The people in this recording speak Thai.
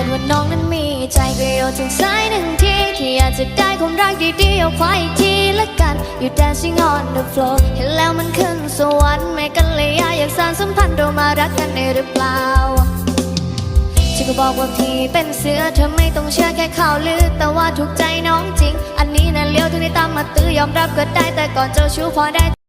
ิดว่าน้องนั้นมีใจก็โยนถึงสายหนึ่งทีที่อยากจะได้ความรักดีๆเอาควาอีกทีละกัน You dancing on the floor เห็นแล้วมันขึ้นสวรรค์ไม่กันเลยอยากสานสัมพันธ์เรามารักกันได้หรือเปล่าฉันก็บอกว่าพี่เป็นเสือเธอไม่ต้องเชื่อแค่ข่าวลือ แต่ว่าถูกใจน้องจริง อันนี้น่ะเลี้ยวถึงได้ตามมาตื้อยอมรับก็ได้แต่ก่อนเจ้าชู้พอได้